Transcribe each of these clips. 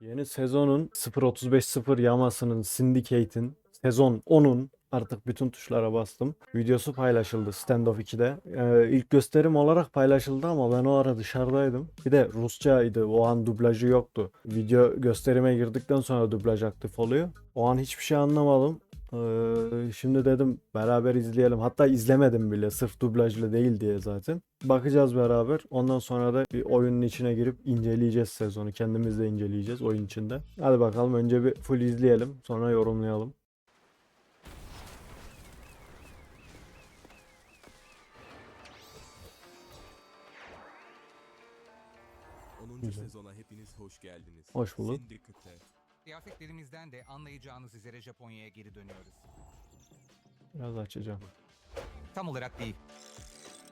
Yeni sezonun 0.35.0 yamasının Syndicate'in sezon 10'un artık bütün tuşlara bastım. Videosu paylaşıldı Standoff 2'de. Ee, ilk gösterim olarak paylaşıldı ama ben o ara dışarıdaydım. Bir de Rusçaydı. O an dublajı yoktu. Video gösterime girdikten sonra dublaj aktif oluyor. O an hiçbir şey anlamadım. Ee, şimdi dedim beraber izleyelim. Hatta izlemedim bile sırf dublajlı değil diye zaten. Bakacağız beraber. Ondan sonra da bir oyunun içine girip inceleyeceğiz sezonu. Kendimiz de inceleyeceğiz oyun içinde. Hadi bakalım önce bir full izleyelim. Sonra yorumlayalım. 10. Güzel. sezona hepiniz hoş geldiniz. Hoş bulduk. Syndicate'e Kıyafetlerimizden de anlayacağınız üzere Japonya'ya geri dönüyoruz. Biraz açacağım. Tam olarak değil.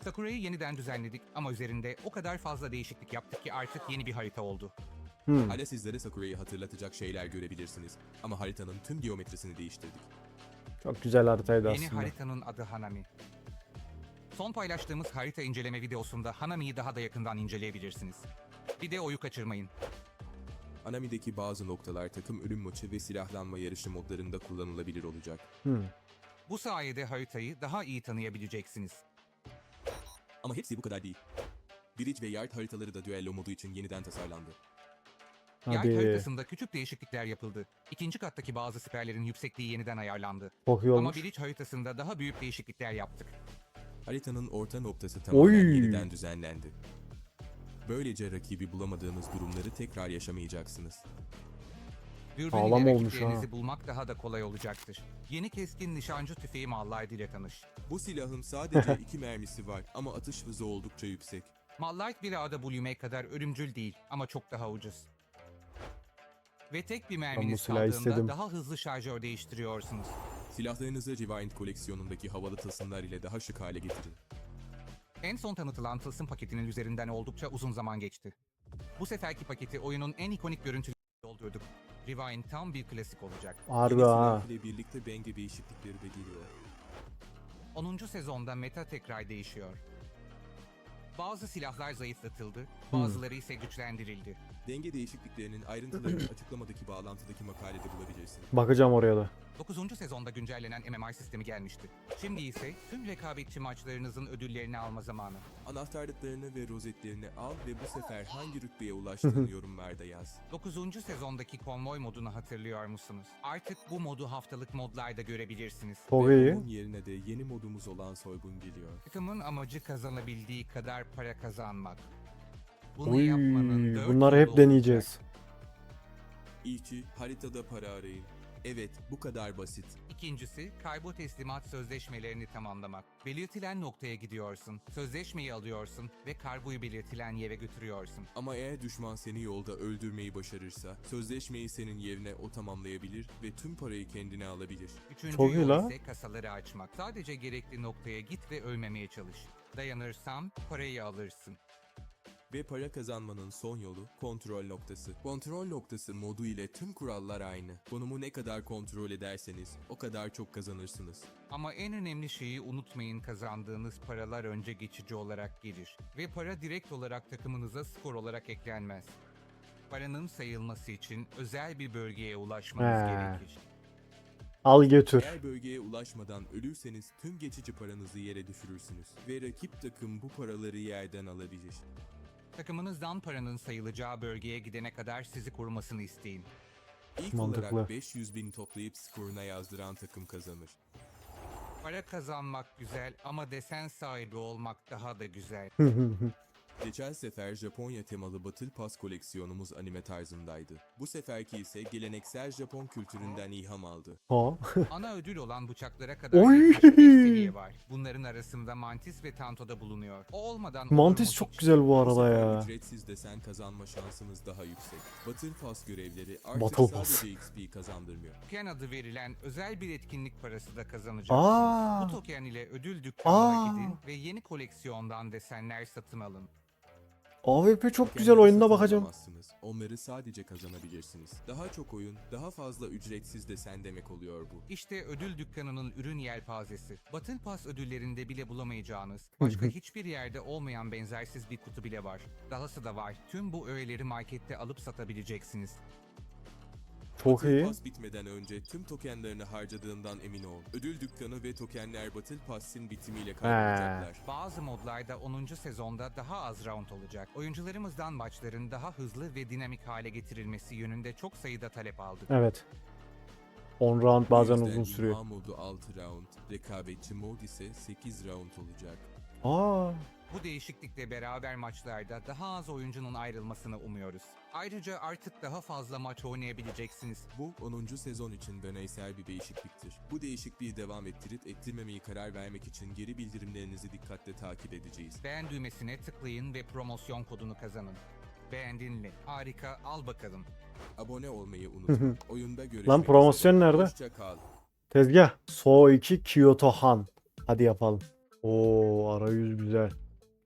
Sakura'yı yeniden düzenledik ama üzerinde o kadar fazla değişiklik yaptık ki artık yeni bir harita oldu. Hmm. Hala sizlere Sakura'yı hatırlatacak şeyler görebilirsiniz. Ama haritanın tüm geometrisini değiştirdik. Çok güzel haritaydı Yeni aslında. haritanın adı Hanami. Son paylaştığımız harita inceleme videosunda Hanami'yi daha da yakından inceleyebilirsiniz. Videoyu kaçırmayın. Anami'deki bazı noktalar takım ölüm maçı ve silahlanma yarışı modlarında kullanılabilir olacak. Hmm. Bu sayede haritayı daha iyi tanıyabileceksiniz. Ama hepsi bu kadar değil. Bridge ve Yard haritaları da düello modu için yeniden tasarlandı. Yay Hadi. haritasında küçük değişiklikler yapıldı. İkinci kattaki bazı siperlerin yüksekliği yeniden ayarlandı. Çok iyi Ama olmuş. Bridge haritasında daha büyük değişiklikler yaptık. Haritanın orta noktası tamamen Oy. yeniden düzenlendi. Böylece rakibi bulamadığınız durumları tekrar yaşamayacaksınız. Dürbün Sağlam olmuş ha. bulmak daha da kolay olacaktır. Yeni keskin nişancı tüfeği Mallight ile tanış. Bu silahın sadece iki mermisi var ama atış hızı oldukça yüksek. Mallight bir AWM kadar ölümcül değil ama çok daha ucuz. Ve tek bir merminiz silahı kaldığında istedim. daha hızlı şarjör değiştiriyorsunuz. Silahlarınızı Rewind koleksiyonundaki havalı tılsımlar ile daha şık hale getirin. En son tanıtılan tılsım paketinin üzerinden oldukça uzun zaman geçti. Bu seferki paketi oyunun en ikonik görüntüleri doldurduk. Rewind tam bir klasik olacak. Harbi ha. ile birlikte Benge değişiklikleri de geliyor. 10. sezonda meta tekrar değişiyor. Bazı silahlar zayıflatıldı, bazıları ise güçlendirildi. Denge değişikliklerinin ayrıntılarını açıklamadaki bağlantıdaki makalede bulabilirsiniz. Bakacağım oraya da. 9. sezonda güncellenen MMR sistemi gelmişti. Şimdi ise tüm rekabetçi maçlarınızın ödüllerini alma zamanı. Anahtarlıklarını ve rozetlerini al ve bu sefer hangi rütbeye ulaştığını yorumlarda yaz. 9. sezondaki konvoy modunu hatırlıyor musunuz? Artık bu modu haftalık modlarda görebilirsiniz. Çok Ve iyi. bunun yerine de yeni modumuz olan soygun geliyor. Takımın amacı kazanabildiği kadar para kazanmak. Bunu Uy, yapmanın dört bunları yolu hep deneyeceğiz. olacak. İlki haritada para arayın. Evet bu kadar basit. İkincisi, kargo teslimat sözleşmelerini tamamlamak. Belirtilen noktaya gidiyorsun, sözleşmeyi alıyorsun ve kargoyu belirtilen yere götürüyorsun. Ama eğer düşman seni yolda öldürmeyi başarırsa sözleşmeyi senin yerine o tamamlayabilir ve tüm parayı kendine alabilir. Üçüncü Çok iyi yol ise kasaları açmak. Sadece gerekli noktaya git ve ölmemeye çalış. Dayanırsan parayı alırsın. Ve para kazanmanın son yolu kontrol noktası. Kontrol noktası modu ile tüm kurallar aynı. Konumu ne kadar kontrol ederseniz o kadar çok kazanırsınız. Ama en önemli şeyi unutmayın kazandığınız paralar önce geçici olarak gelir. Ve para direkt olarak takımınıza skor olarak eklenmez. Paranın sayılması için özel bir bölgeye ulaşmanız He. gerekir. Al götür. Eğer bölgeye ulaşmadan ölürseniz tüm geçici paranızı yere düşürürsünüz. Ve rakip takım bu paraları yerden alabilir. Takımınızdan paranın sayılacağı bölgeye gidene kadar sizi korumasını isteyin. İlk Mantıklı. olarak 500 bin toplayıp skoruna yazdıran takım kazanır. Para kazanmak güzel ama desen sahibi olmak daha da güzel. Geçen sefer Japonya temalı Battle Pass koleksiyonumuz anime tarzındaydı. Bu seferki ise geleneksel Japon kültüründen ilham aldı. ha. Ana ödül olan bıçaklara kadar Oy! yaklaşık bir seviye var. Bunların arasında Mantis ve Tanto'da bulunuyor. O olmadan olur Mantis mu çok hiç? güzel bu Bu arada sefer ya. Ücretsiz desen kazanma şansınız daha yüksek. Battle Pass görevleri artık Battle Pass. sadece XP kazandırmıyor. Token adı verilen özel bir etkinlik parası da kazanacaksınız. Aa. Bu token ile ödül dükkanına Aa. gidin ve yeni koleksiyondan desenler satın alın. AWP çok güzel satın bakacağım. Onları sadece kazanabilirsiniz. Daha çok oyun, daha fazla ücretsiz desen demek oluyor bu. İşte ödül dükkanının ürün yelpazesi. Battle Pass ödüllerinde bile bulamayacağınız, başka hiçbir yerde olmayan benzersiz bir kutu bile var. Dahası da var. Tüm bu öğeleri markette alıp satabileceksiniz. Çok Battle iyi. Pass bitmeden önce tüm tokenlarını harcadığından emin ol. Ödül dükkanı ve tokenler Battle Pass'in bitimiyle kaybolacaklar. Bazı modlarda 10. sezonda daha az round olacak. Oyuncularımızdan maçların daha hızlı ve dinamik hale getirilmesi yönünde çok sayıda talep aldık. Evet. 10 round bazen Bu yüzden uzun sürüyor. imha modu 6 round, rekabetçi mod ise 8 round olacak. Aa, Bu değişiklikle beraber maçlarda daha az oyuncunun ayrılmasını umuyoruz. Ayrıca artık daha fazla maç oynayabileceksiniz. Bu 10. sezon için deneysel bir değişikliktir. Bu değişikliği devam ettirip ettirmemeyi karar vermek için geri bildirimlerinizi dikkatle takip edeceğiz. Beğen düğmesine tıklayın ve promosyon kodunu kazanın. Beğendin mi? Harika, al bakalım. Abone olmayı unutma. Oyunda görüşmek Lan promosyon üzere. nerede? Hoşça kal. tezgah. So 2 Kyoto Han. Hadi yapalım. Oo, arayüz güzel.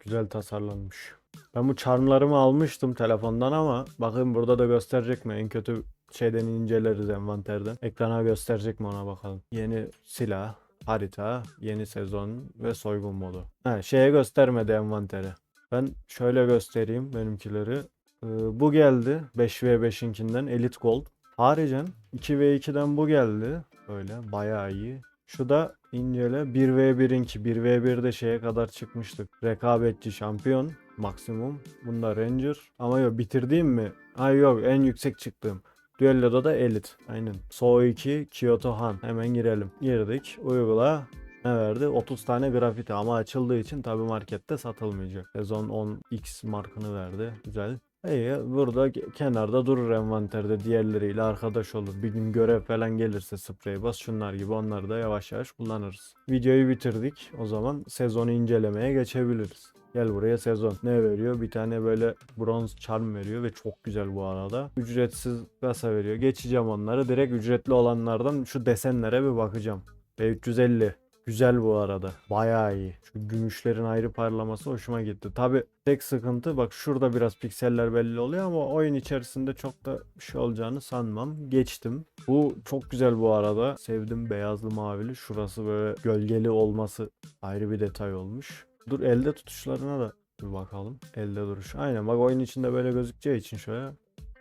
Güzel tasarlanmış. Ben bu charmlarımı almıştım telefondan ama bakın burada da gösterecek mi? En kötü şeyden inceleriz envanterden. Ekrana gösterecek mi ona bakalım. Yeni silah, harita, yeni sezon ve soygun modu. Ha, şeye göstermedi envanteri. Ben şöyle göstereyim benimkileri. Ee, bu geldi 5v5'inkinden Elite Gold. Haricen 2v2'den bu geldi. Böyle bayağı iyi. Şu da incele 1v1'inki 1v1'de şeye kadar çıkmıştık. Rekabetçi şampiyon maksimum. Bunda Ranger. Ama yok bitirdiğim mi? Ay yok en yüksek çıktığım. Düello'da da Elite. Aynen. So 2 Kyoto Han. Hemen girelim. Girdik. Uygula. Ne verdi? 30 tane grafiti ama açıldığı için tabi markette satılmayacak. Sezon 10X markını verdi. Güzel. İyi burada ke- kenarda durur envanterde diğerleriyle arkadaş olur. Bir gün görev falan gelirse sprey bas şunlar gibi onları da yavaş yavaş kullanırız. Videoyu bitirdik. O zaman sezonu incelemeye geçebiliriz. Gel buraya sezon. Ne veriyor? Bir tane böyle bronz charm veriyor ve çok güzel bu arada. Ücretsiz kasa veriyor. Geçeceğim onları. Direkt ücretli olanlardan şu desenlere bir bakacağım. V350. Güzel bu arada. Bayağı iyi. Şu gümüşlerin ayrı parlaması hoşuma gitti. Tabi tek sıkıntı bak şurada biraz pikseller belli oluyor ama oyun içerisinde çok da bir şey olacağını sanmam. Geçtim. Bu çok güzel bu arada. Sevdim beyazlı mavili. Şurası böyle gölgeli olması ayrı bir detay olmuş. Dur elde tutuşlarına da bir bakalım. Elde duruş. Aynen bak oyun içinde böyle gözükeceği için şöyle.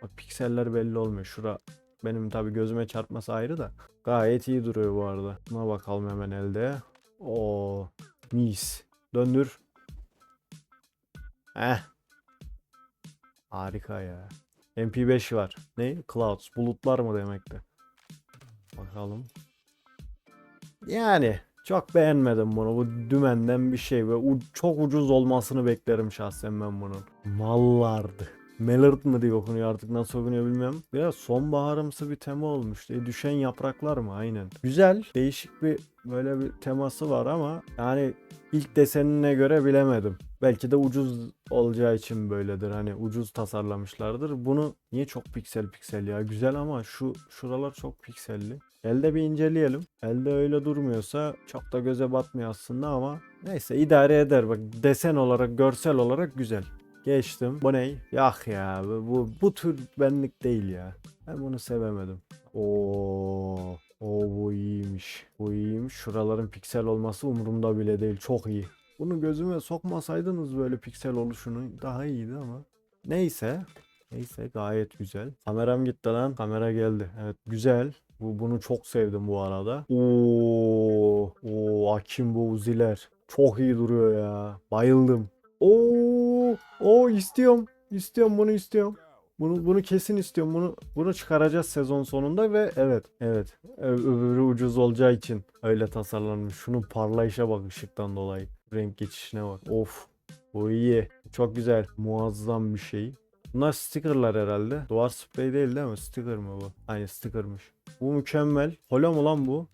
Bak pikseller belli olmuyor. Şura benim tabi gözüme çarpması ayrı da. Gayet iyi duruyor bu arada. Buna bakalım hemen elde. O mis. Döndür. Eh. Harika ya. MP5 var. Ne? Clouds. Bulutlar mı demekti? Bakalım. Yani çok beğenmedim bunu. Bu dümenden bir şey ve çok ucuz olmasını beklerim şahsen ben bunun. Mallardı. Mallard mı diye okunuyor artık nasıl okunuyor bilmiyorum. Biraz sonbaharımsı bir tema olmuş. E, düşen yapraklar mı? Aynen. Güzel. Değişik bir böyle bir teması var ama yani ilk desenine göre bilemedim. Belki de ucuz olacağı için böyledir. Hani ucuz tasarlamışlardır. Bunu niye çok piksel piksel ya? Güzel ama şu şuralar çok pikselli. Elde bir inceleyelim. Elde öyle durmuyorsa çok da göze batmıyor aslında ama neyse idare eder. Bak desen olarak, görsel olarak güzel. Geçtim. Bu ne? Yak ya. Bu, bu tür benlik değil ya. Ben bunu sevemedim. Oo. O bu iyiymiş. Bu iyiymiş. Şuraların piksel olması umurumda bile değil. Çok iyi. Bunu gözüme sokmasaydınız böyle piksel oluşunu daha iyiydi ama. Neyse. Neyse gayet güzel. Kameram gitti lan. Kamera geldi. Evet güzel. Bu, bunu çok sevdim bu arada. Oo, oo Akimbo Uziler. Çok iyi duruyor ya. Bayıldım. Oo, oo istiyorum. İstiyorum bunu istiyorum. Bunu bunu kesin istiyorum. Bunu bunu çıkaracağız sezon sonunda ve evet evet öbürü ucuz olacağı için öyle tasarlanmış. Şunun parlayışa bak ışıktan dolayı. Renk geçişine bak. Of. Bu iyi. Çok güzel. Muazzam bir şey. Bunlar stickerlar herhalde. Duvar sprey değil değil mi? Sticker mı bu? Aynı stickermış. Bu mükemmel. Holo mu lan bu?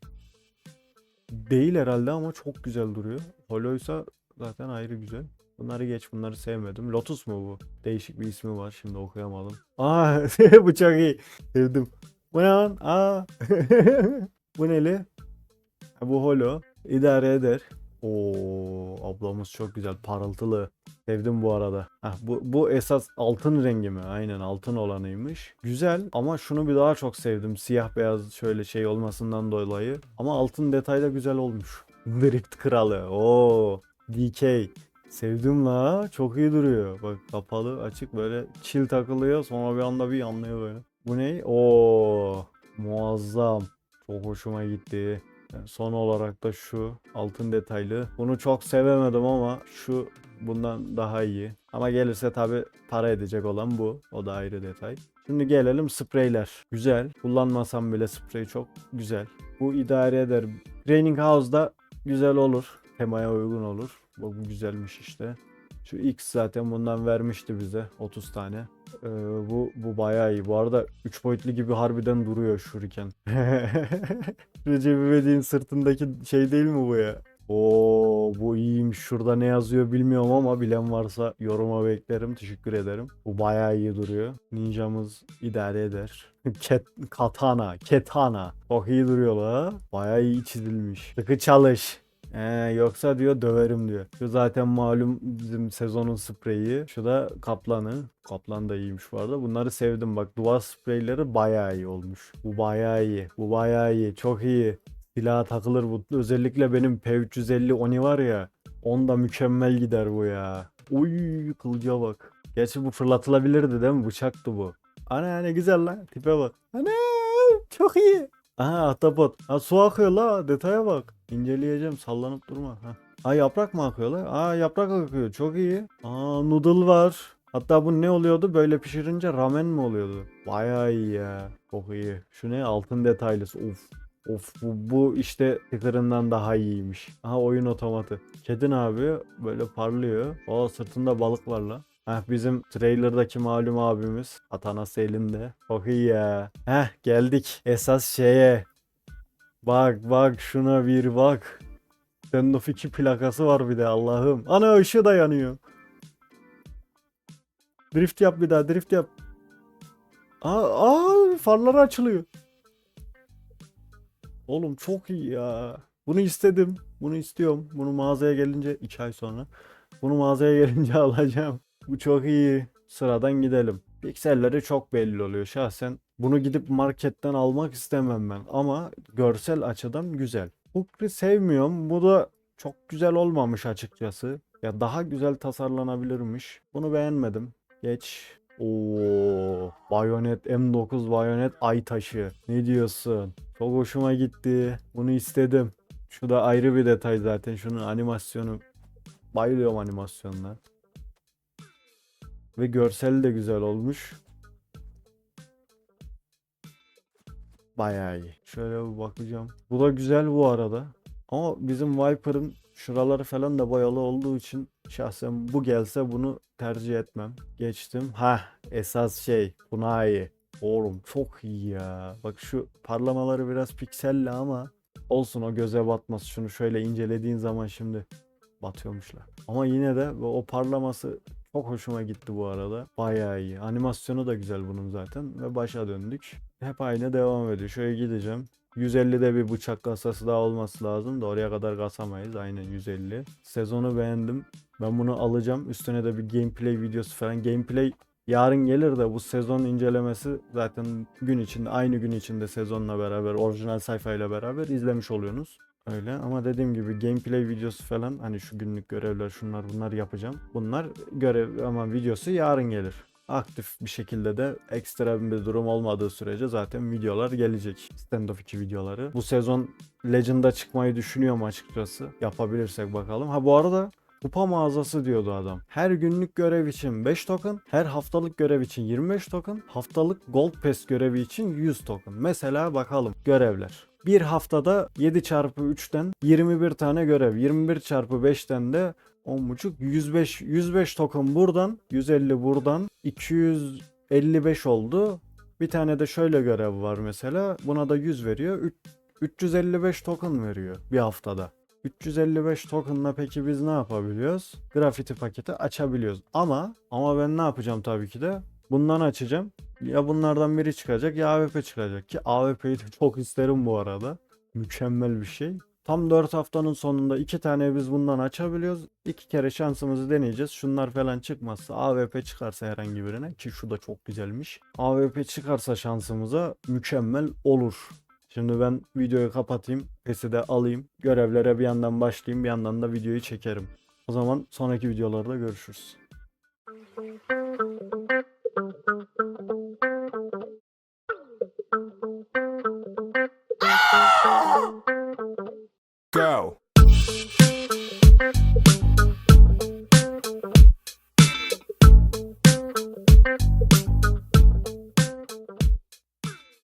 Değil herhalde ama çok güzel duruyor. Holoysa zaten ayrı güzel. Bunları geç bunları sevmedim. Lotus mu bu? Değişik bir ismi var şimdi okuyamadım. Aa bu çok iyi. Sevdim. Bu ne lan? Aa. bu neli? Ha, bu holo. İdare eder. Oo, ablamız çok güzel. Parıltılı. Sevdim bu arada. Heh, bu, bu esas altın rengi mi? Aynen altın olanıymış. Güzel ama şunu bir daha çok sevdim. Siyah beyaz şöyle şey olmasından dolayı. Ama altın detay da güzel olmuş. Drift kralı. Oo, DK. Sevdim la. Çok iyi duruyor. Bak kapalı açık böyle chill takılıyor. Sonra bir anda bir yanlıyor böyle. Bu ne? Oo, muazzam. Çok hoşuma gitti. Son olarak da şu altın detaylı. Bunu çok sevemedim ama şu bundan daha iyi. Ama gelirse tabi para edecek olan bu. O da ayrı detay. Şimdi gelelim spreyler. Güzel. Kullanmasam bile sprey çok güzel. Bu idare eder. Training House'da güzel olur. Temaya uygun olur. Bu bu güzelmiş işte. Şu X zaten bundan vermişti bize 30 tane. Ee, bu bu bayağı iyi. Bu arada 3 boyutlu gibi harbiden duruyor şuriken. Recep İvedik'in sırtındaki şey değil mi bu ya? Oo bu iyiymiş. Şurada ne yazıyor bilmiyorum ama bilen varsa yoruma beklerim. Teşekkür ederim. Bu bayağı iyi duruyor. Ninjamız idare eder. Ket, katana, ketana. Çok iyi duruyor la. Bayağı iyi çizilmiş. Sıkı çalış. Ee, yoksa diyor döverim diyor. Şu zaten malum bizim sezonun spreyi. Şu da kaplanı. Kaplan da iyiymiş bu arada. Bunları sevdim bak. Duvar spreyleri bayağı iyi olmuş. Bu bayağı iyi. Bu bayağı iyi. Çok iyi. Silaha takılır bu. Özellikle benim P350 Oni var ya. Onda mükemmel gider bu ya. Uy kılıca bak. Gerçi bu fırlatılabilirdi değil mi? Bıçaktı bu. Ana ne güzel lan. Tipe bak. Ana çok iyi. Aha ahtapot. Ha su akıyor la. Detaya bak. İnceleyeceğim. Sallanıp durma. Ha. Ha yaprak mı akıyor la? Aa yaprak akıyor. Çok iyi. Aa noodle var. Hatta bu ne oluyordu? Böyle pişirince ramen mi oluyordu? Bayağı iyi ya. Çok iyi. Şu ne? Altın detaylısı. Of. Of bu, bu işte sticker'ından daha iyiymiş. Aha oyun otomatı. Kedin abi böyle parlıyor. O sırtında balık var la. Heh bizim trailer'daki malum abimiz. Atanası elinde. Çok iyi ya. Heh geldik esas şeye. Bak bak şuna bir bak. Standoff 2 plakası var bir de Allah'ım. Ana ışığı da yanıyor. Drift yap bir daha drift yap. Aa, aa farları açılıyor. Oğlum çok iyi ya. Bunu istedim. Bunu istiyorum. Bunu mağazaya gelince 2 ay sonra. Bunu mağazaya gelince alacağım. Bu çok iyi. Sıradan gidelim. Pikselleri çok belli oluyor. Şahsen bunu gidip marketten almak istemem ben. Ama görsel açıdan güzel. Hukri sevmiyorum. Bu da çok güzel olmamış açıkçası. Ya daha güzel tasarlanabilirmiş. Bunu beğenmedim. Geç. Oo, Bayonet M9 Bayonet ay taşı. Ne diyorsun? Çok hoşuma gitti. Bunu istedim. Şu da ayrı bir detay zaten. Şunun animasyonu. Bayılıyorum animasyonlar. Ve görseli de güzel olmuş. Bayağı iyi. Şöyle bir bakacağım. Bu da güzel bu arada. Ama bizim Viper'ın şuraları falan da boyalı olduğu için şahsen bu gelse bunu tercih etmem. Geçtim. Ha esas şey buna iyi. Oğlum çok iyi ya. Bak şu parlamaları biraz pikselli ama olsun o göze batmaz. Şunu şöyle incelediğin zaman şimdi batıyormuşlar. Ama yine de o parlaması çok hoşuma gitti bu arada. Bayağı iyi. Animasyonu da güzel bunun zaten. Ve başa döndük. Hep aynı devam ediyor. Şöyle gideceğim. 150'de bir bıçak kasası daha olması lazım da oraya kadar kasamayız. Aynen 150. Sezonu beğendim. Ben bunu alacağım. Üstüne de bir gameplay videosu falan. Gameplay yarın gelir de bu sezon incelemesi zaten gün içinde aynı gün içinde sezonla beraber orijinal sayfayla beraber izlemiş oluyorsunuz. Öyle ama dediğim gibi gameplay videosu falan hani şu günlük görevler şunlar bunlar yapacağım. Bunlar görev ama videosu yarın gelir. Aktif bir şekilde de ekstra bir durum olmadığı sürece zaten videolar gelecek. Standoff 2 videoları. Bu sezon Legend'a çıkmayı düşünüyorum açıkçası. Yapabilirsek bakalım. Ha bu arada Kupa mağazası diyordu adam. Her günlük görev için 5 token, her haftalık görev için 25 token, haftalık Gold Pass görevi için 100 token. Mesela bakalım görevler. Bir haftada 7 çarpı 3'ten 21 tane görev. 21 çarpı 5'ten de 10.5 105 105 token buradan, 150 buradan, 255 oldu. Bir tane de şöyle görev var mesela. Buna da 100 veriyor. Üç- 355 token veriyor bir haftada. 355 tokenla peki biz ne yapabiliyoruz? Grafiti paketi açabiliyoruz. Ama ama ben ne yapacağım tabii ki de? Bundan açacağım. Ya bunlardan biri çıkacak ya AWP çıkacak ki AWP'yi de çok isterim bu arada. Mükemmel bir şey. Tam 4 haftanın sonunda 2 tane biz bundan açabiliyoruz. 2 kere şansımızı deneyeceğiz. Şunlar falan çıkmazsa AWP çıkarsa herhangi birine ki şu da çok güzelmiş. AWP çıkarsa şansımıza mükemmel olur. Şimdi ben videoyu kapatayım. Pesi de alayım. Görevlere bir yandan başlayayım bir yandan da videoyu çekerim. O zaman sonraki videolarda görüşürüz.